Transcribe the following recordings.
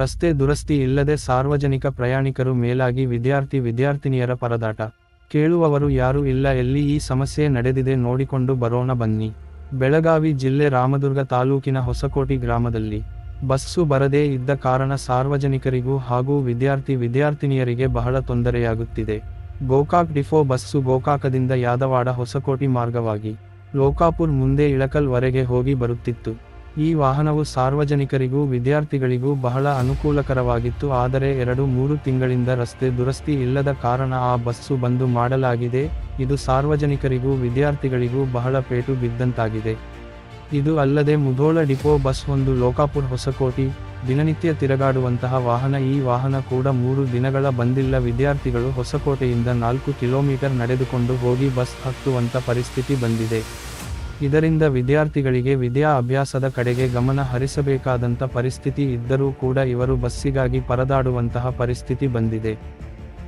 ರಸ್ತೆ ದುರಸ್ತಿ ಇಲ್ಲದೆ ಸಾರ್ವಜನಿಕ ಪ್ರಯಾಣಿಕರು ಮೇಲಾಗಿ ವಿದ್ಯಾರ್ಥಿ ವಿದ್ಯಾರ್ಥಿನಿಯರ ಪರದಾಟ. ಕೇಳುವವರು ಯಾರು ಇಲ್ಲ, ಎಲ್ಲಿ ಈ ಸಮಸ್ಯೆ ನಡೆದಿದೆ ನೋಡಿಕೊಂಡು ಬರೋಣ ಬನ್ನಿ. ಬೆಳಗಾವಿ ಜಿಲ್ಲೆ ರಾಮದುರ್ಗ ತಾಲೂಕಿನ ಹೊಸಕೋಟಿ ಗ್ರಾಮದಲ್ಲಿ. ಬಸ್ಸು ಬರದೇ ಇದ್ದ ಕಾರಣ ಸಾರ್ವಜನಿಕರಿಗೂ ಹಾಗೂ ವಿದ್ಯಾರ್ಥಿ ವಿದ್ಯಾರ್ಥಿನಿಯರಿಗೆ ಬಹಳ ತೊಂದರೆಯಾಗುತ್ತಿದೆ. ಗೋಕಾಕ್ ಡಿಫೋ ಬಸ್ಸು ಗೋಕಾಕದಿಂದ ಯಾದವಾಡ ಹೊಸಕೋಟಿ ಮಾರ್ಗವಾಗಿ. ಲೋಕಾಪುರ್ ಮುಂದೆ ಇಳಕಲ್ ವರೆಗೆ ಹೋಗಿ ಬರುತ್ತಿತ್ತು. ಈ ವಾಹನವು ಸಾರ್ವಜನಿಕರಿಗೂ ವಿದ್ಯಾರ್ಥಿಗಳಿಗೂ ಬಹಳ ಅನುಕೂಲಕರವಾಗಿತ್ತು, ಆದರೆ ಎರಡು ಮೂರು ತಿಂಗಳಿಂದ ರಸ್ತೆ ದುರಸ್ತಿ ಇಲ್ಲದ ಕಾರಣ ಆ ಬಸ್ಸು ಬಂದು ಮಾಡಲಾಗಿದೆ. ಇದು ಸಾರ್ವಜನಿಕರಿಗೂ ವಿದ್ಯಾರ್ಥಿಗಳಿಗೂ ಬಹಳ ಪೇಟು ಬಿದ್ದಂತಾಗಿದೆ. ಇದು ಅಲ್ಲದೆ ಮುಧೋಳ ಡಿಪೋ ಬಸ್ ಒಂದು ಲೋಕಾಪುರ್ ಹೊಸಕೋಟಿ, ದಿನನಿತ್ಯ ತಿರುಗಾಡುವಂತಹ ವಾಹನ. ಈ ವಾಹನ ಕೂಡ ಮೂರು ದಿನಗಳ ಬಂದಿಲ್ಲ. ವಿದ್ಯಾರ್ಥಿಗಳು ಹೊಸಕೋಟೆಯಿಂದ ನಾಲ್ಕು ಕಿಲೋಮೀಟರ್ ನಡೆದುಕೊಂಡು ಹೋಗಿ ಬಸ್ ಹತ್ತುವಂತ ಪರಿಸ್ಥಿತಿ ಬಂದಿದೆ. ಇದರಿಂದ ವಿದ್ಯಾರ್ಥಿಗಳಿಗೆ ವಿದ್ಯಾ ಅಭ್ಯಾಸದ ಕಡೆಗೆ ಗಮನ ಹರಿಸಬೇಕಾದಂಥ ಪರಿಸ್ಥಿತಿ ಇದ್ದರೂ ಕೂಡ ಇವರು ಬಸ್ಸಿಗಾಗಿ ಪರದಾಡುವಂತಹ ಪರಿಸ್ಥಿತಿ ಬಂದಿದೆ.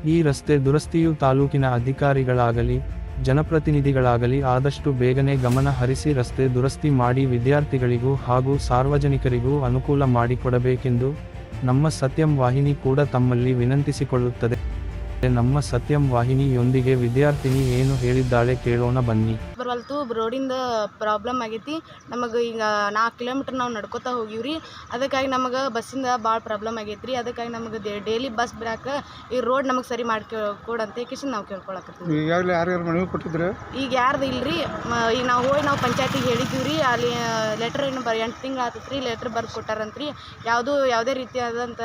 ಈ ರಸ್ತೆ ದುರಸ್ತಿಯು ತಾಲೂಕಿನ ಅಧಿಕಾರಿಗಳಾಗಲಿ, ಜನಪ್ರತಿನಿಧಿಗಳಾಗಲಿ ಆದಷ್ಟು ಬೇಗನೆ ಗಮನ ಹರಿಸಿ ರಸ್ತೆ ದುರಸ್ತಿ ಮಾಡಿ ವಿದ್ಯಾರ್ಥಿಗಳಿಗೂ ಹಾಗೂ ಸಾರ್ವಜನಿಕರಿಗೂ ಅನುಕೂಲ ಮಾಡಿಕೊಡಬೇಕೆಂದು ನಮ್ಮ ಸತ್ಯಂ ವಾಹಿನಿ ಕೂಡ ತಮ್ಮಲ್ಲಿ ವಿನಂತಿಸಿಕೊಳ್ಳುತ್ತದೆ. ನಮ್ಮ ಸತ್ಯಂ ವಾಹಿನಿಯೊಂದಿಗೆ ವಿದ್ಯಾರ್ಥಿನಿ ಏನು ಹೇಳಿದ್ದಾಳೆ ಕೇಳೋಣ ಬನ್ನಿ. ಬರವಲ್ತು ರೋಡಿಂದ ಪ್ರಾಬ್ಲಮ್ ಆಗೈತಿ. ನಮಗೆ ಈಗ ನಾಲ್ಕು ಕಿಲೋಮೀಟ್ರ್ ನಾವು ನಡ್ಕೋತಾ ಹೋಗಿವ್ರಿ. ಅದಕ್ಕಾಗಿ ನಮಗೆ ಬಸ್ಸಿಂದ ಭಾಳ ಪ್ರಾಬ್ಲಮ್ ಆಗೈತ್ರಿ. ಅದಕ್ಕಾಗಿ ನಮಗೆ ಡೈಲಿ ಬಸ್ ಬಿಡಾಕ ಈ ರೋಡ್ ನಮಗೆ ಸರಿ ಮಾಡಿ ಕೊಡಂತ ಕಿಶನ್ ನಾವು ಕೇಳ್ಕೊಳಕತ್ತೀವಿ. ಈಗಾಗಲೇ ಯಾರ್ಯಾರು ಮನವಿ ಕೊಟ್ಟಿದ್ರು? ಈಗ ಯಾರ್ದು ಇಲ್ರಿ? ಈಗ ನಾವು ಹೋಗಿ ನಾವು ಪಂಚಾಯತಿಗೆ ಹೇಳಿದ್ದೀವಿ ರೀ ಅಲ್ಲಿ ಲೆಟ್ರ್ ಏನು ಬರ್ ಎಂಟು ತಿಂಗಳು ಆತೈತೆ ರೀ ಲೆಟ್ರ್ ಬರ್ದು ಕೊಟ್ಟಾರಂತ್ರಿ. ಯಾವುದು ಯಾವುದೇ ರೀತಿಯಾದಂಥ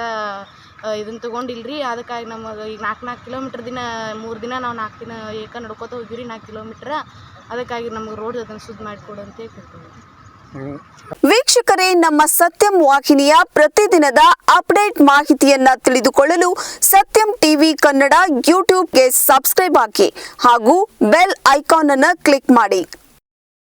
ಇದನ್ನು ತೊಗೊಂಡಿಲ್ರಿ. ಅದಕ್ಕಾಗಿ ನಮಗೆ ಈಗ ನಾಲ್ಕು ನಾಲ್ಕು ಕಿಲೋಮೀಟ್ರ್ ದಿನ, ಮೂರು ದಿನ ನಾವು ನಾಲ್ಕು ದಿನ ಏಕ ನಡ್ಕೋತ ಹೋಗಿವ್ರಿ ನಾಲ್ಕು ಕಿಲೋಮೀಟ್ರ್. ಅದಕ್ಕಾಗಿ ನಮಗೆ ರೋಡ್ ಅದನ್ನು ಶುದ್ಧ ಮಾಡಿಕೊಡು ಅಂತ ಕೇಳ್ತೀವಿ ವೀಕ್ಷಕರೇ, ನಮ್ಮ ಸತ್ಯಂ ವಾಹಿನಿಯ ಪ್ರತಿದಿನದ ಅಪ್ಡೇಟ್ ಮಾಹಿತಿಯನ್ನ ತಿಳಿದುಕೊಳ್ಳಲು ಸತ್ಯಂ ಟಿವಿ ಕನ್ನಡ ಯೂಟ್ಯೂಬ್ಗೆ ಸಬ್ಸ್ಕ್ರೈಬ್ ಹಾಕಿ ಹಾಗೂ ಬೆಲ್ ಐಕಾನ್ ಅನ್ನು ಕ್ಲಿಕ್ ಮಾಡಿ.